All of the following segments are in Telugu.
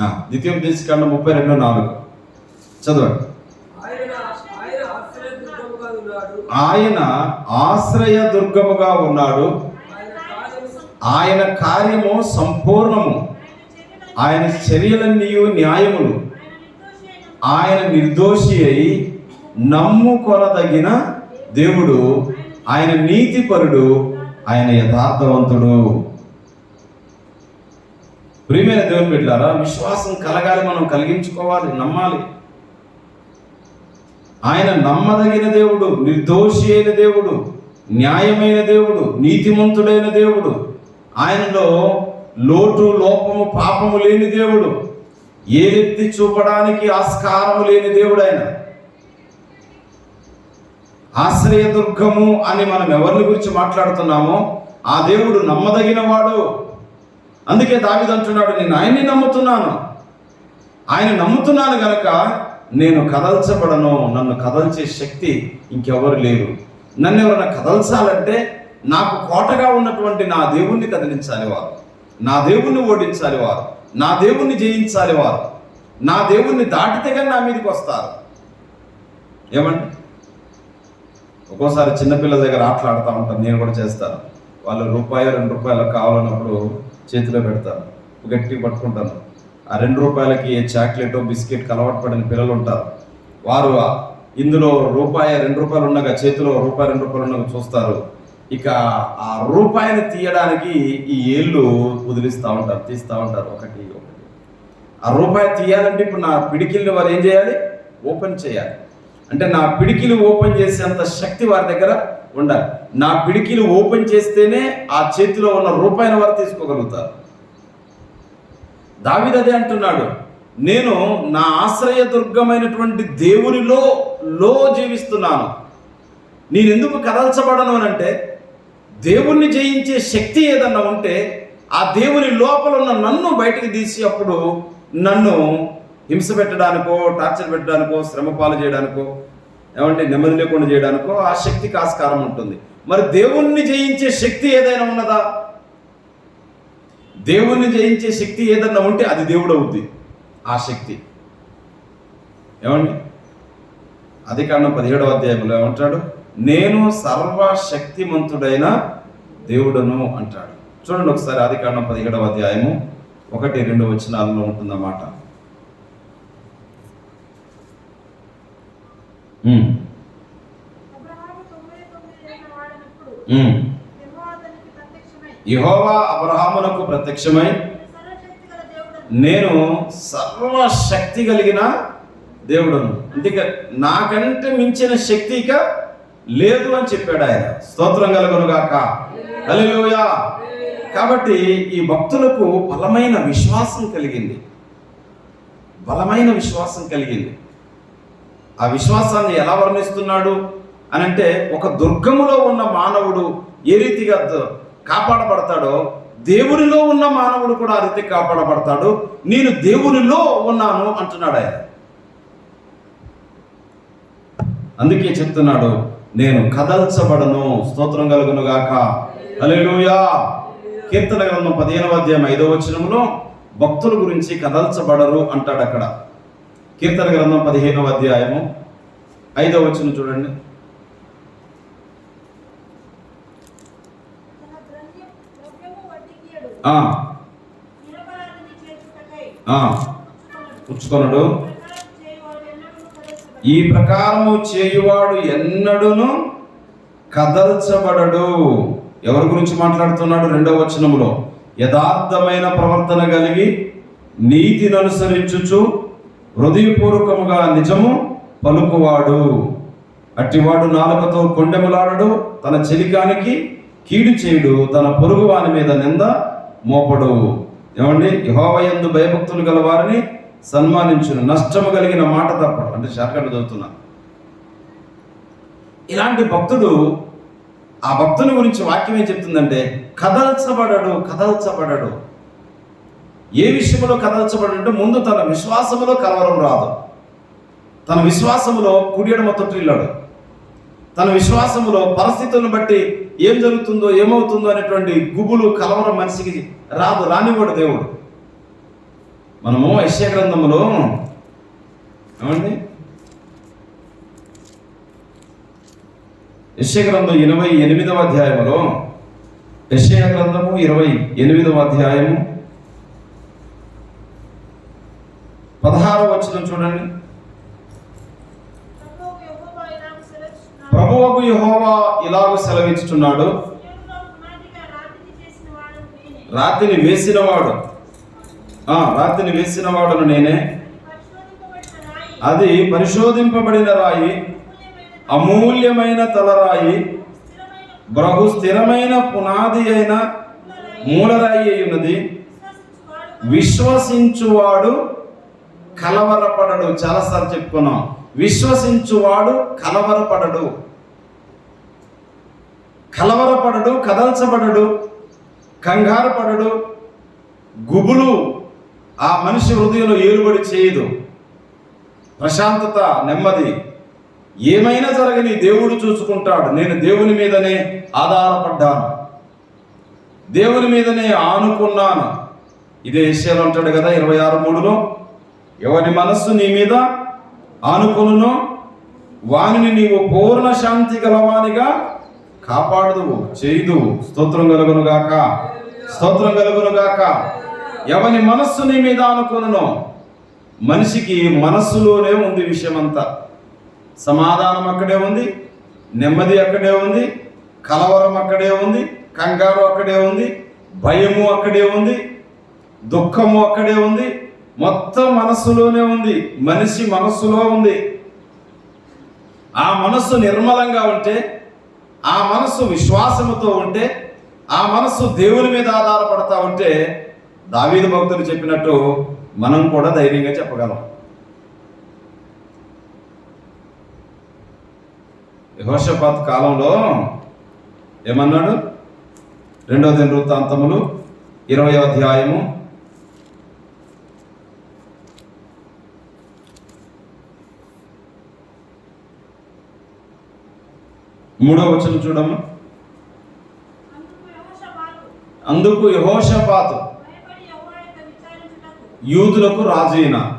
ద్వితీయోపదేశకాండ ముప్పై రెండు నాలుగు. చదవండి. ఆయన ఆయన ఆశ్రయదుర్గముగా ఉన్నాడు. ఆయన ఆశ్రయ దుర్గముగా ఉన్నాడు. ఆయన కార్యము ఆయన కార్యము సంపూర్ణము. ఆయన చర్యలన్నీ న్యాయములు. ఆయన నిర్దోషి అయి నమ్ముకొనదగిన దేవుడు. ఆయన నీతిపరుడు. ఆయన యథార్థవంతుడు. ప్రియమైన దేవుని బిడ్డారా విశ్వాసం కలగాలి మనం కలిగించుకోవాలి నమ్మాలి. ఆయన నమ్మదగిన దేవుడు నిర్దోషి అయిన దేవుడు న్యాయమైన దేవుడు నీతిమంతుడైన దేవుడు ఆయనలో లోటు లోపము పాపము లేని దేవుడు ఏలెత్తి చూపడానికి ఆస్కారము లేని దేవుడు ఆయన. ఆశ్రయదుర్గము అని మనం ఎవరిని గురించి మాట్లాడుతున్నామో ఆ దేవుడు నమ్మదగిన వాడు అందుకే దావిది అంటున్నాడు నేను ఆయన్ని నమ్ముతున్నాను. ఆయన నమ్ముతున్నాను గనక నేను కదల్చబడను. నన్ను కదల్చే శక్తి ఇంకెవరు లేరు. నన్ను ఎవరైనా కదల్చాలంటే నాకు కోటగా ఉన్నటువంటి నా దేవుణ్ణి కదిలించాలి వారు. నా దేవుణ్ణి ఓడించాలి వారు. నా దేవుణ్ణి జయించాలి వారు. నా దేవుణ్ణి దాటితే కానీ నా మీదకి వస్తారు. ఏమండి? ఒక్కోసారి చిన్నపిల్లల దగ్గర ఆటలాడుతూ ఉంటాను నేను కూడా చేస్తాను. వాళ్ళు రూపాయి రెండు రూపాయలు కావాలన్నప్పుడు చేతిలో పెడతాను. గట్టి పట్టుకుంటాను. ఆ రెండు రూపాయలకి చాక్లెట్ బిస్కెట్ అలవాటు పడిన పిల్లలు ఉంటారు వారు ఇందులో రూపాయి రెండు రూపాయలు ఉండగా చేతిలో రూపాయి రెండు రూపాయలు ఉండగా చూస్తారు. ఇక ఆ రూపాయిని తీయడానికి ఈ ఏళ్ళు వదిలిస్తూ ఉంటారు తీస్తూ ఉంటారు. ఒకటి ఒకటి. ఆ రూపాయి తీయాలంటే ఇప్పుడు నా పిడికిల్ని వారు ఏం చేయాలి? ఓపెన్ చేయాలి. అంటే నా పిడికిలు ఓపెన్ చేసేంత శక్తి వారి దగ్గర ఉండాలి. నా పిడికిలు ఓపెన్ చేస్తేనే ఆ చేతిలో ఉన్న రూపాయిని వారు తీసుకోగలుగుతారు. దావిది అదే అంటున్నాడు. నేను నా ఆశ్రయ దుర్గమైనటువంటి దేవునిలో లో జీవిస్తున్నాను. నేను ఎందుకు కదల్చబడను అని అంటే దేవుణ్ణి జయించే శక్తి ఏదన్నా ఉంటే ఆ దేవుని లోపల ఉన్న నన్ను బయటికి తీసి అప్పుడు నన్ను హింస పెట్టడానికో టార్చర్ పెట్టడానికో శ్రమ పాలు చేయడానికో ఏమంటే నెమ్మది లేకుండా చేయడానికో ఆ శక్తికి ఆస్కారం ఉంటుంది. మరి దేవుణ్ణి జయించే శక్తి ఏదైనా ఉన్నదా? దేవుణ్ణి జయించే శక్తి ఏదన్నా ఉంటే అది దేవుడు అవుద్ది ఆ శక్తి. ఏమండి? అది కారణం పదిహేడవ అధ్యాయంలో ఏమంటాడు? నేను సర్వశక్తిమంతుడైన దేవుడను అంటాడు. చూడండి ఒకసారి ఆది కారణం పదిహేడవ అధ్యాయము ఒకటి రెండు వచనాలలో ఉంటుందన్నమాట. యహోవా అబ్రహామునకు ప్రత్యక్షమై "నేను సర్వశక్తి కలిగిన దేవుడును. అంటే నాకంటే మించిన శక్తి ఇక లేదు అని చెప్పాడు ఆయన. స్తోత్రం కలుగునుగాక. గాక కాబట్టి ఈ భక్తులకు బలమైన విశ్వాసం కలిగింది. బలమైన విశ్వాసం కలిగింది. ఆ విశ్వాసాన్ని ఎలా వర్ణిస్తున్నాడు అని అంటే ఒక దుర్గములో ఉన్న మానవుడు ఏ రీతిగా కాపాడబడతాడో దేవునిలో ఉన్న మానవుడు కూడా ఆ రీతి కాపాడబడతాడు. నేను దేవునిలో ఉన్నాను అంటున్నాడు ఆయన. అందుకే చెప్తున్నాడు నేను కదల్చబడను స్తోత్రం కలుగును గాక అలెలుయా కీర్తన గ్రంథం పదిహేనవ అధ్యాయం ఐదవ వచనంలో భక్తుల గురించి కదల్చబడరు అంటాడు అక్కడ కీర్తన గ్రంథం పదిహేనవ అధ్యాయము ఐదవ వచనం చూడండి. పుచ్చుకొనడు. ప్రకారం చేయువాడు ఈ ప్రకారము చేయువాడు ఎన్నడూను కదల్చబడడు. ఎవరి గురించి మాట్లాడుతున్నాడు రెండవ వచనములో? యథార్థమైన ప్రవర్తన కలిగి నీతిని అనుసరించుచు హృదయపూర్వకముగా నిజము పలుకువాడు. అట్టివాడు నాలుకతో కొండెములాడడు తన చెలికానికి కీడు చేయుడు తన పొరుగు వాని మీద నింద మోపడు. ఏమండి? యహోవయందు భయభక్తులు గల వారిని సన్మానించును. నష్టము కలిగిన మాట తప్పడు. అంటే షార్ట్కట్ చదువుతున్నా. ఇలాంటి భక్తుడు ఆ భక్తుని గురించి వాక్యం ఏం చెప్తుందంటే కదల్చబడడు కదల్చబడడు. ఏ విషయంలో కదల్చబడంటే ముందు తన విశ్వాసములో కలవరం రాదు. తన విశ్వాసములో కుడియడమ తొట్టిల్లాడు. తన విశ్వాసములో పరిస్థితులను బట్టి ఏం జరుగుతుందో ఏమవుతుందో అనేటువంటి గుబులు కలవరం మనిషికి రాదు రానివాడు దేవుడు. మనము యశ్య గ్రంథములో ఏమండి? యశ్య గ్రంథం ఇరవై ఎనిమిదవ అధ్యాయములో యశ్య గ్రంథము ఇరవై ఎనిమిదవ అధ్యాయము పదహారవ వచనం చూడండి. ప్రభువు యెహోవా ఇలాగ సెలవిస్తున్నాడు. ప్రభువకు యెహోవా ఇలాగ పునాదిగా రాతిని వేసినవాడు. ఆ రాతిని వేసినవాడును నేనే. అది పరిశోధింపబడిన రాయి అమూల్యమైన తలరాయి బహు స్థిరమైన పునాది అయిన మూలరాయి అయి ఉన్నది. విశ్వసించువాడు కలవరపడడు. చాలాసార్లు చెప్పుకున్నాం. విశ్వసించువాడు కలవరపడడు. కలవరపడడు కదల్చబడడు కంగారు పడడు గుబులు ఆ మనిషి హృదయంలో ఏలుబడి చేయదు. ప్రశాంతత నెమ్మది. ఏమైనా జరగని దేవుడు చూసుకుంటాడు. నేను దేవుని మీదనే ఆధారపడ్డాను. దేవుని మీదనే ఆనుకున్నాను. ఇదే విషయాలు అంటాడు కదా ఇరవై ఆరు మూడులో? ఎవరి మనస్సు నీ మీద ఆనుకొనునో వానిని నీవు పూర్ణ శాంతి గలవానిగా కాపాడదువు చేయదు స్తోత్రం కలుగును గాక. స్తోత్రం కలుగును గాక. ఎవని మనస్సు నీ మీద అనుకును మనిషికి మనస్సులోనే ఉంది విషయం అంతా సమాధానం అక్కడే ఉంది నెమ్మది అక్కడే ఉంది కలవరం అక్కడే ఉంది కంగారు అక్కడే ఉంది భయము అక్కడే ఉంది దుఃఖము అక్కడే ఉంది మొత్తం మనస్సులోనే ఉంది మనిషి మనస్సులో ఉంది. ఆ మనస్సు నిర్మలంగా ఉంటే ఆ మనస్సు విశ్వాసముతో ఉంటే ఆ మనస్సు దేవుని మీద ఆధారపడతా ఉంటే దావీదు భక్తులు చెప్పినట్టు మనం కూడా ధైర్యంగా చెప్పగలం. యహోషపాత్ కాలంలో ఏమన్నాడు? రెండవ దిన వృత్తాంతములు ఇరవై అధ్యాయము మూడో వచనం చూడము అందుకు యహోషపాతు యూదులకు రాజైన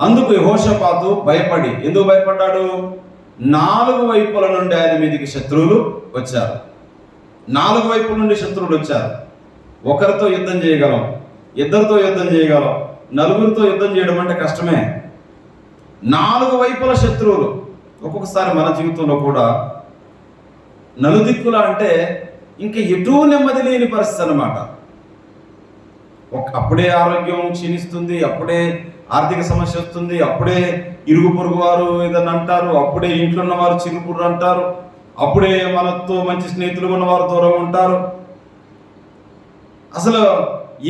అందుకు యహోషపాతు భయపడి. ఎందుకు భయపడ్డాడు? నాలుగు వైపుల నుండి ఆయన మీదకి శత్రువులు వచ్చారు. నాలుగు వైపుల నుండి శత్రువులు వచ్చారు. ఒకరితో యుద్ధం చేయగలం ఇద్దరితో యుద్ధం చేయగలం నలుగురితో యుద్ధం చేయడం అంటే కష్టమే. నాలుగు వైపుల శత్రువులు ఒక్కొక్కసారి మన జీవితంలో కూడా నలుదిక్కుల అంటే ఇంకా ఎటూ నెమ్మది లేని పరిస్థితి అన్నమాట. ఒక అప్పుడే ఆరోగ్యం క్షీణిస్తుంది అప్పుడే ఆర్థిక సమస్య వస్తుంది అప్పుడే ఇరుగు పొరుగు వారు ఏదన్నా అంటారు అప్పుడే ఇంట్లో ఉన్న వారు చిరుపురు అంటారు అప్పుడే మనతో మంచి స్నేహితులు ఉన్నవారు దూరం ఉంటారు. అసలు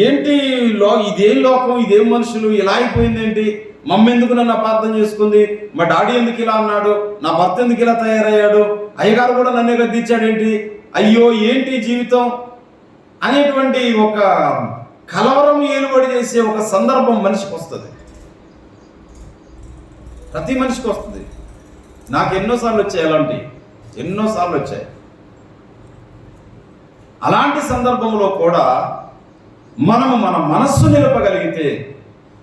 ఏంటి లో ఇదేం లోకం ఇదేం మనుషులు ఇలా అయిపోయింది ఏంటి మమ్మ ఎందుకు నన్ను అపార్థం చేసుకుంది? మా డాడీ ఎందుకు ఇలా అన్నాడు? నా భర్త ఎందుకు ఇలా తయారయ్యాడు? అయ్యగారు కూడా నన్ను గద్దించాడేంటి? అయ్యో ఏంటి జీవితం? అనేటువంటి ఒక కలవరం ఏలుబడి చేసే ఒక సందర్భం మనిషికి వస్తుంది. ప్రతి మనిషికి వస్తుంది. నాకు ఎన్నోసార్లు వచ్చాయి అలాంటివి ఎన్నోసార్లు వచ్చాయి. అలాంటి సందర్భంలో కూడా మనము మన మనస్సు నిలపగలిగితే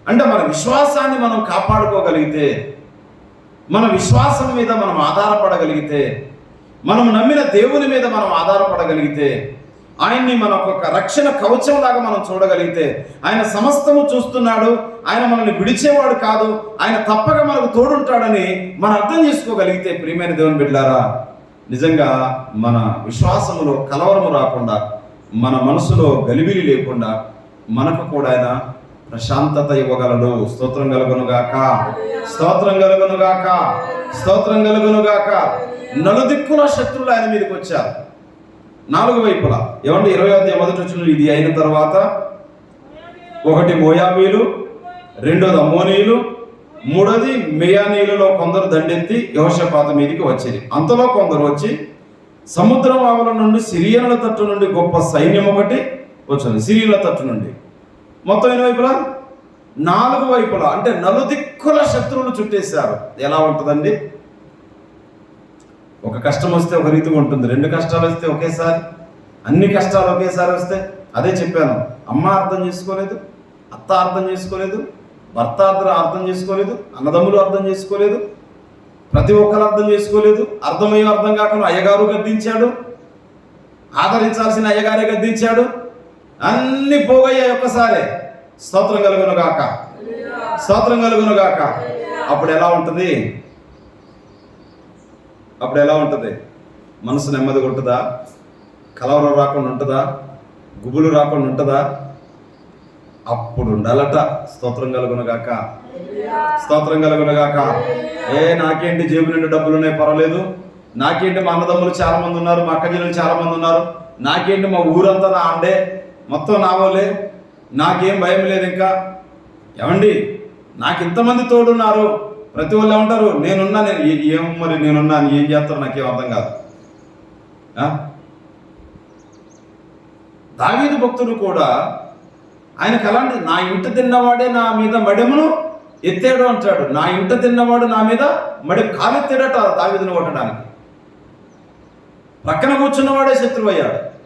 అంటే మన విశ్వాసాన్ని మనం కాపాడుకోగలిగితే మన విశ్వాసం మీద మనం ఆధారపడగలిగితే మనం నమ్మిన దేవుని మీద మనం ఆధారపడగలిగితే ఆయన్ని మన ఒక రక్షణ కవచంలాగా మనం చూడగలిగితే ఆయన సమస్తము చూస్తున్నాడు ఆయన మనల్ని విడిచేవాడు కాదు ఆయన తప్పక మనకు తోడుంటాడని మనం అర్థం చేసుకోగలిగితే ప్రియమైన దేవుని బిడ్డారా నిజంగా మన విశ్వాసములో కలవరము రాకుండా మన మనసులో గలిబిలి లేకుండా మనకు కూడా ఆయన ప్రశాంతత ఇవ్వగలడు. స్తోత్రం కలుగునుగాక. స్తోత్రం కలుగునుగాక. స్తోత్రం కలుగునుగాక. నలుదిక్కుల శత్రువులు ఆయన మీదకి వచ్చారు. నాలుగు వైపులా. ఏమంటే ఇరవై అధ్యాయం మొదటి వచ్చిన ఇది అయిన తర్వాత ఒకటి మోయాబీలు రెండోది అమ్మోనీయులు మూడోది మేయానీయులలో కొందరు దండెత్తి యోషపాత మీదకి వచ్చేది అంతలో కొందరు వచ్చి సముద్రం ఆవల నుండి సిరియనుల తట్టు నుండి గొప్ప సైన్యం ఒకటి వచ్చింది. సిరియనుల తట్టు నుండి. మొత్తం ఎన్ని వైపులా? నాలుగు వైపులా అంటే నలుదిక్కుల శత్రువులు చుట్టేశారు. ఎలా ఉంటుందండి? ఒక కష్టం వస్తే ఒక రీతిగా ఉంటుంది. రెండు కష్టాలు వస్తే ఒకేసారి అన్ని కష్టాలు ఒకేసారి వస్తే అదే చెప్పాను. అమ్మ అర్థం చేసుకోలేదు అత్త అర్థం చేసుకోలేదు భర్త అర్థం అర్థం చేసుకోలేదు అన్నదమ్ములు అర్థం చేసుకోలేదు ప్రతి ఒక్కరు అర్థం చేసుకోలేదు. అర్థమయ్యే అర్థం కాకుండా అయ్యగారు గద్దించాడు ఆదరించాల్సిన అయ్యగారే గద్దించాడు. అన్ని పోగయ్యాయి ఒక్కసారే. స్తోత్రం కలుగును గాక. స్తోత్రం కలుగును గాక. అప్పుడు ఎలా ఉంటుంది? అప్పుడు ఎలా ఉంటుంది? మనసు నెమ్మదిగా ఉంటుందా? కలవరం రాకుండా ఉంటుందా? గుబులు రాకుండా ఉంటుందా? అప్పుడు ఉండాలట. స్తోత్రం కలుగును గాక. స్తోత్రం కలుగును గాక. ఏ నాకేంటి జేబు నిండా డబ్బులు ఉన్నాయి పర్వాలేదు. నాకేంటి మా అన్నదమ్ములు చాలా మంది ఉన్నారు మా అక్కజనులు చాలా మంది ఉన్నారు. నాకేంటి మా ఊరంతా నా అండే? మొత్తం నా వాళ్ళే నాకేం భయం లేదు ఇంకా. ఏమండి? నాకు ఇంతమంది తోడున్నారు. ప్రతి వాళ్ళు ఏమంటారు? నేనున్నా నేను ఏం మరి నేనున్నాను ఏం చేస్తారో నాకేం అర్థం కాదు. దావీదు భక్తుడు కూడా ఆయనకు అలాంటి నా ఇంట తిన్నవాడే నా మీద మడెమును ఎత్తాడు అంటాడు. నా ఇంట తిన్నవాడు నా మీద మడి కాలెత్తాడట దావీదును కొట్టడానికి. పక్కన కూర్చున్నవాడే శత్రువు అయ్యాడు